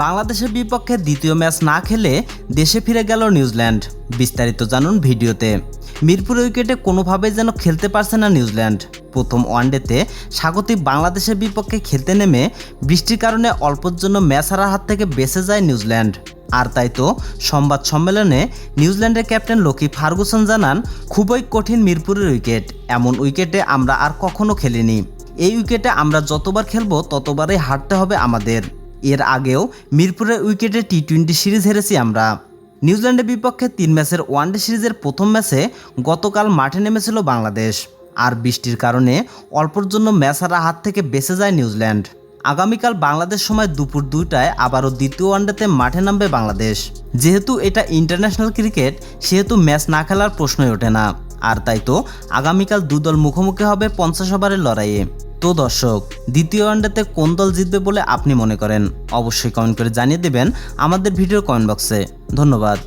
বাংলাদেশের বিপক্ষে দ্বিতীয় ম্যাচ না খেলে দেশে ফিরে গেল নিউজিল্যান্ড। বিস্তারিত জানুন ভিডিওতে। মিরপুর উইকেটে কোনোভাবেই যেন খেলতে পারছে না নিউজিল্যান্ড। প্রথম ওয়ানডেতে স্বাগতিক বাংলাদেশের বিপক্ষে খেলতে নেমে বৃষ্টির কারণে অল্পের জন্য ম্যাচ হারার হাত থেকে বেঁচে যায় নিউজিল্যান্ড। আর তাই তো সংবাদ সম্মেলনে নিউজিল্যান্ডের ক্যাপ্টেন লোকি ফার্গুসন জানান, খুবই কঠিন মিরপুরের উইকেট। এমন উইকেটে আমরা আর কখনো খেলিনি। এই উইকেটে আমরা যতবার খেলব ততবারই হারতে হবে আমাদের। এর আগেও মিরপুরের উইকেটে টি টোয়েন্টি সিরিজ হেরেছি আমরা। নিউজিল্যান্ডের বিপক্ষে তিন ম্যাচের ওয়ানডে সিরিজের প্রথম ম্যাচে গতকাল মাঠে নেমেছিল বাংলাদেশ। আর বৃষ্টির কারণে অল্পর জন্য ম্যাচ হারা হাত থেকে বেঁচে যায় নিউজিল্যান্ড। আগামীকাল বাংলাদেশ সময় দুপুর দুইটায় আবারও দ্বিতীয় ওয়ানডেতে মাঠে নামবে বাংলাদেশ। যেহেতু এটা ইন্টারন্যাশনাল ক্রিকেট, সেহেতু ম্যাচ না খেলার প্রশ্নই ওঠে না। আর তাই তো আগামীকাল দুদল মুখোমুখি হবে পঞ্চাশ ওভারের লড়াইয়ে। তো দর্শক, দ্বিতীয় ওয়ানডেতে কোন দল জিতবে বলে আপনি মনে করেন? অবশ্যই কমেন্ট করে জানিয়ে দেবেন আমাদের ভিডিওর কমেন্ট বক্সে ধন্যবাদ।